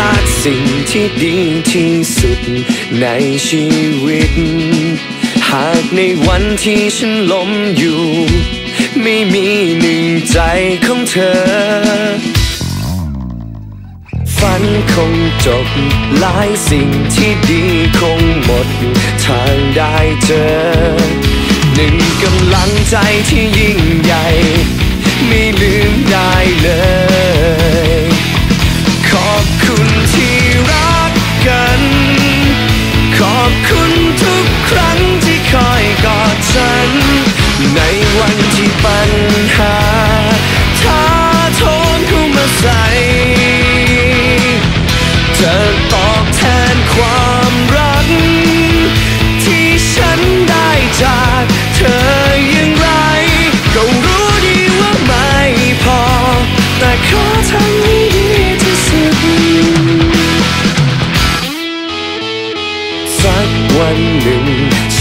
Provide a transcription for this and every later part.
ลาดสิ่งที่ดีที่สุดในชีวิต หากในวันที่ฉันล้มอยู่ ไม่มีหนึ่งใจของเธอ ฝันคงจบหลายสิ่งที่ดีคงหมด ทางได้เจอ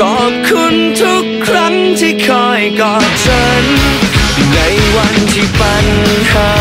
ขอบคุณทุกครั้งที่คอยกอดฉัน ในวันที่ปัญหา